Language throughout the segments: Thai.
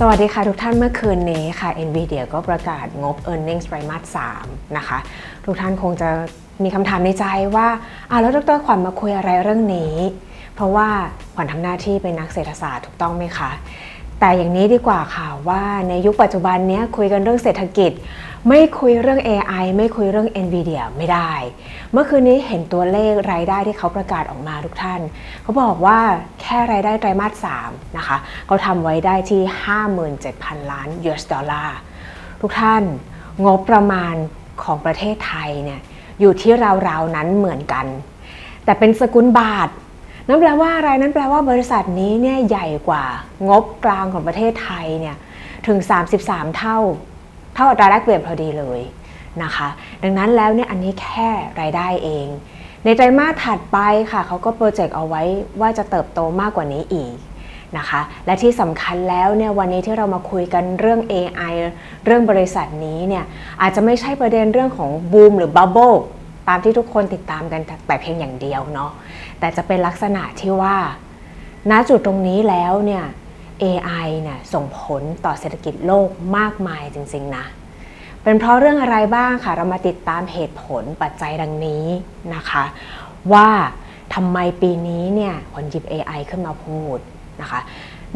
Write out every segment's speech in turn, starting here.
สวัสดีค่ะทุกท่านเมื่อคืนนี้ค่ะ NVIDIA ก็ประกาศงบ e a r n i n g ไตรมาส3นะคะ ทุกท่านคงจะมีคำถามในใจว่าอ่าแล้วดรขวัญมาคุยอะไรเรื่องนี้ เพราะว่าขวัญทำหน้าที่เป็นนักเศรษฐศาสตร์ถูกต้องไหมคะ แต่อย่างนี้ดีกว่าค่ะว่าในยุคปัจจุบันนี้คุยกันเรื่องเศรษฐกิจ ไม่คุยเรื่อง AI ไม่คุยเรื่อง NVIDIA ไม่ได้ เมื่อคืนนี้เห็นตัวเลขรายได้ที่เขาประกาศออกมาทุกท่าน เขาบอกว่าแค่รายได้ไตรมาส3นะคะเขาทำไว้ได้ที่ 57,000 ล้าน US ดอลลาร์ทุกท่านงบประมาณของประเทศไทยเนี่ยอยู่ที่ราวๆนั้นเหมือนกัน แต่เป็นสกุลบาท นั่นแปลว่าอะไรนั่นแปลว่าบริษัทนี้เนี่ยใหญ่กว่างบกลางของประเทศไทยเนี่ยถึง 33 เท่า เท่าอัตราแลกเปลี่ยนพอดีเลยนะคะ ดังนั้นแล้วเนี่ยอันนี้แค่รายได้เอง ในไตรมาสถัดไปค่ะเขาก็โปรเจกต์เอาไว้ว่าจะเติบโตมากกว่านี้อีกนะคะและที่สำคัญแล้วเนี่ยวันนี้ที่เรามาคุยกันเรื่อง AI เรื่องบริษัทนี้เนี่ยอาจจะไม่ใช่ประเด็นเรื่องของบูมหรือบับเบิลตามที่ทุกคนติดตามกันแต่เพียงอย่างเดียวเนาะ แต่จะเป็นลักษณะที่ว่า ณจุดตรงนี้แล้วเนี่ย AI เนี่ยส่งผลต่อเศรษฐกิจโลกมากมายจริงๆนะ เป็นเพราะเรื่องอะไรบ้างค่ะ เรามาติดตามเหตุผลปัจจัยดังนี้นะคะ ว่าทำไมปีนี้เนี่ยคนหยิบ AI ขึ้นมาพูดนะคะ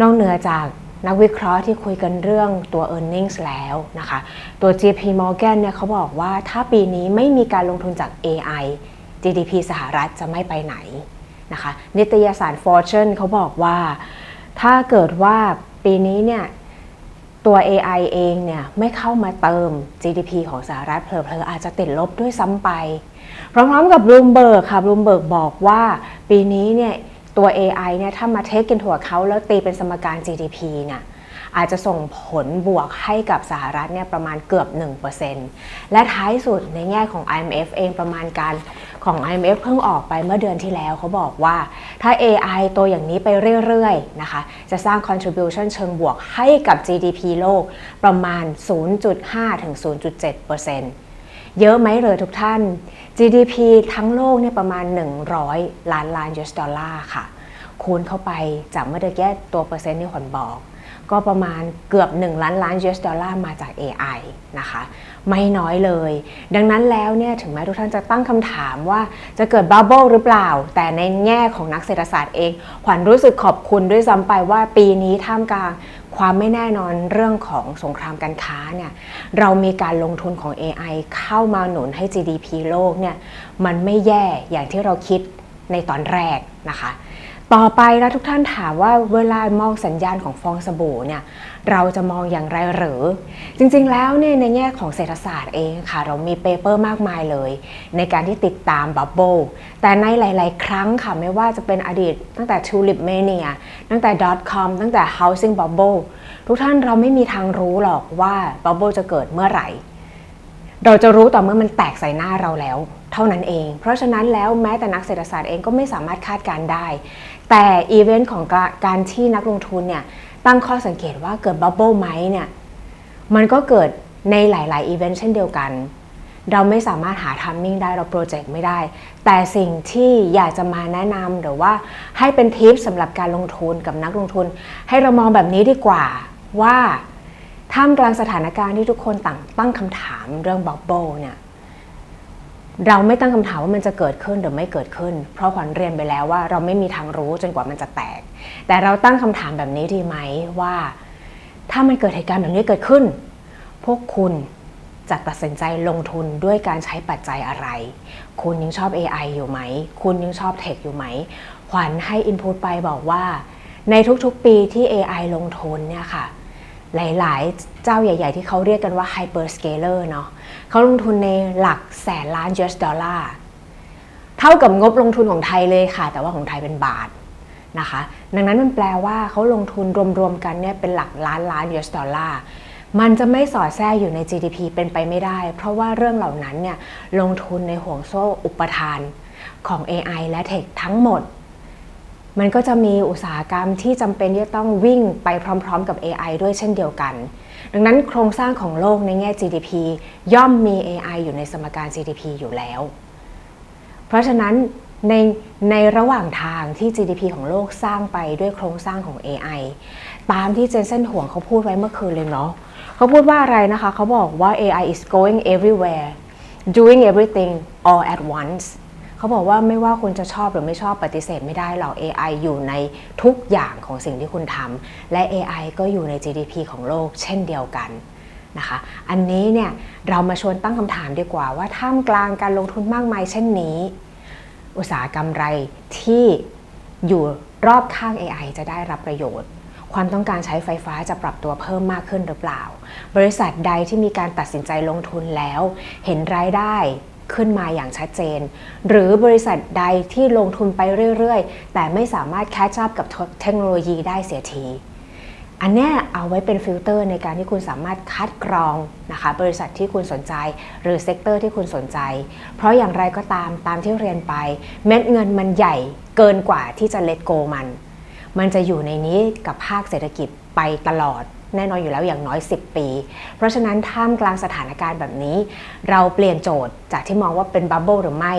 นอกเหนือจากนักวิเคราะห์ที่คุยกันเรื่องตัว e a r n i n g แล้วนะคะ ตัว JP Morgan เนี่ยเขาบอกว่าถ้าปีนี้ไม่มีการลงทุนจาก AI GDP สหรัฐจะไม่ไปไหนนะคะ นิตยสาร Fortune เขาบอกว่า ถ้าเกิดว่าปีนี้เนี่ยตัว AI เองเนี่ยไม่เข้ามาเติม GDP ของสหรัฐเผลอๆอาจจะติดลบด้วยซ้ำไป พร้อมๆกับ Bloomberg ค่ะ Bloomberg บอกว่าปีนี้เนี่ยตัว AI เนี่ยถ้ามาเทคกินถั่วเขาแล้วตีเป็นสมการ GDP เนี่ย อาจจะส่งผลบวกให้กับสหรัฐเนี่ยประมาณเกือบ 1%และท้ายสุดในแง่ของ IMF เองประมาณการของ IMF เพิ่งออกไปเมื่อเดือนที่แล้วเขาบอกว่า ถ้า AI ตัวอย่างนี้ไปเรื่อยๆนะคะจะสร้าง contribution เชิงบวกให้กับ GDP โลกประมาณ 0.5 ถึง 0.7%เยอะไหมเลยทุกท่าน GDP ทั้งโลกเนี่ยประมาณ 100 ล้านล้าน US ดอลลาร์ค่ะ คูณเข้าไปจากเมื่อเดือนแก้ตัวเปอร์เซ็นต์ที่ขวัญบอก ก็ประมาณเกือบ 1 ล้านล้าน US ดอลลาร์มาจาก AI นะคะ ไม่น้อยเลย ดังนั้นแล้วเนี่ยถึงแม้ทุกท่านจะตั้งคำถามว่าจะเกิดบับเบิลหรือเปล่า แต่ในแง่ของนักเศรษฐศาสตร์เอง ขวัญรู้สึกขอบคุณด้วยซ้ำไปว่าปีนี้ท่ามกลางความไม่แน่นอนเรื่องของสงครามการค้าเนี่ยเรามีการลงทุนของ AI เข้ามาหนุนให้ GDP โลกเนี่ยมันไม่แย่อย่างที่เราคิดในตอนแรกนะคะ ต่อไปนะทุกท่านถามว่าเวลามองสัญญาณของฟองสบู่เนี่ยเราจะมองอย่างไรหรือ จริงๆแล้วเนี่ยในแง่ของเศรษฐศาสตร์เองค่ะ เรามีเปเปอร์มากมายเลย ในการที่ติดตามบับเบิลแต่ในหลาย ๆ ครั้งค่ะไม่ว่าจะเป็นอดีต ตั้งแต่ Tulip Mania ตั้งแต่ .com ตั้งแต่ Housing Bubble ทุกท่านเราไม่มีทางรู้หรอกว่าบับเบิลจะเกิดเมื่อไหร่ เราจะรู้ต่อเมื่อมันแตกใส่หน้าเราแล้ว เท่านั้นเอง เพราะฉะนั้นแล้วแม้แต่นักเศรษฐศาสตร์เองก็ไม่สามารถคาดการได้ แต่อีเวนต์ของการที่นักลงทุนเนี่ยตั้งข้อสังเกตว่าเกิดบับเบิลไหมเนี่ยมันก็เกิดในหลาย ๆ อีเวนต์เช่นเดียวกัน เราไม่สามารถหาทัมมิ่งได้เราโปรเจกต์ไม่ได้ แต่สิ่งที่อยากจะมาแนะนำหรือว่าให้เป็นทิปสำหรับการลงทุนกับนักลงทุน ให้เรามองแบบนี้ดีกว่าว่าท่ามกลางสถานการณ์ที่ทุกคนต่างตั้งคำถามเรื่องบับเบิลเนี่ย เราไม่ตั้งคำถามว่ามันจะเกิดขึ้นหรือไม่เกิดขึ้น เพราะขวัญเรียนไปแล้วว่าเราไม่มีทางรู้จนกว่ามันจะแตก แต่เราตั้งคำถามแบบนี้ดีไหมว่า ถ้ามันเกิดเหตุการณ์แบบนี้เกิดขึ้น พวกคุณจะตัดสินใจลงทุนด้วยการใช้ปัจจัยอะไร คุณยังชอบ AI อยู่ไหม คุณยังชอบเทคอยู่ไหม ขวัญให้อินพุตไปบอกว่า ในทุกๆปีที่ AI ลงทุนเนี่ยค่ะ หลาย ๆ เจ้าใหญ่ ๆ ที่เขาเรียกกันว่า hyperscaler เนาะเขาลงทุนในหลักแสนล้าน US ดอลลาร์เท่ากับงบลงทุนของไทยเลยค่ะ แต่ว่าของไทยเป็นบาทนะคะ ดังนั้นมันแปลว่าเขาลงทุนรวม ๆ กันเนี่ยเป็นหลักล้านล้าน US ดอลลาร์มันจะไม่สอดแทรกอยู่ใน GDP เป็นไปไม่ได้ เพราะว่าเรื่องเหล่านั้นเนี่ยลงทุนในห่วงโซ่อุปทานของ AI และเทคทั้งหมด มันก็จะมีอุตสาหกรรมที่จำเป็นที่จะต้องวิ่งไปพร้อม ๆ กับ AI ด้วยเช่นเดียวกัน ดังนั้นโครงสร้างของโลกในแง่ GDP ย่อมมี AI อยู่ในสมการ GDP อยู่แล้ว เพราะฉะนั้นในในระหว่างทางที่ GDP ของโลกสร้างไปด้วยโครงสร้างของ AI ตามที่เจนเซนห่วงเขาพูดไว้เมื่อคืนเลยเนาะเขาพูดว่าอะไรนะคะ เขาบอกว่า AI is going everywhere doing everything all at once เขาบอกว่าไม่ว่าคุณจะชอบหรือไม่ชอบปฏิเสธไม่ได้หรอก AI อยู่ในทุกอย่างของสิ่งที่คุณทำและ AI ก็อยู่ใน GDP ของโลกเช่นเดียวกันนะคะ อันนี้เนี่ยเรามาชวนตั้งคำถามดีกว่าว่าท่ามกลางการลงทุนมากมายเช่นนี้ อุตสาหกรรมไรที่อยู่รอบข้าง AI จะได้รับประโยชน์ ความต้องการใช้ไฟฟ้าจะปรับตัวเพิ่มมากขึ้นหรือเปล่า บริษัทใดที่มีการตัดสินใจลงทุนแล้ว เห็นรายได้ ขึ้นมาอย่างชัดเจน หรือบริษัทใดที่ลงทุนไปเรื่อยๆ แต่ไม่สามารถแคชชัพกับเทคโนโลยีได้เสียที อันนี้เอาไว้เป็นฟิลเตอร์ในการที่คุณสามารถคัดกรองนะคะบริษัทที่คุณสนใจ หรือเซกเตอร์ที่คุณสนใจ เพราะอย่างไรก็ตามตามที่เรียนไป เม็ดเงินมันใหญ่เกินกว่าที่จะเลตโกมัน มันจะอยู่ในนี้กับภาคเศรษฐกิจไปตลอด แน่นอนอยู่แล้วอย่างน้อย 10 ปี เพราะฉะนั้นท่ามกลางสถานการณ์แบบนี้ เราเปลี่ยนโจทย์จากที่มองว่าเป็นบับเบิลหรือไม่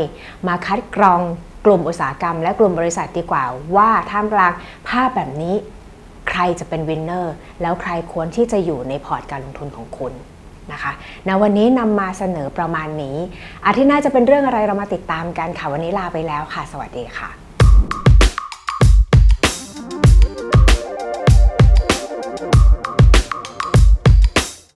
มาคัดกรองกลุ่มอุตสาหกรรม และกลุ่มบริษัทดีกว่า ว่าท่ามกลางภาพแบบนี้ใครจะเป็นวินเนอร์แล้วใครควรที่จะอยู่ในพอร์ตการลงทุนของคุณนะคะณวันนี้นำมาเสนอประมาณนี้ อาทิตย์หน้าจะเป็นเรื่องอะไรเรามาติดตามกันค่ะวันนี้ลาไปแล้วค่ะ สวัสดีค่ะ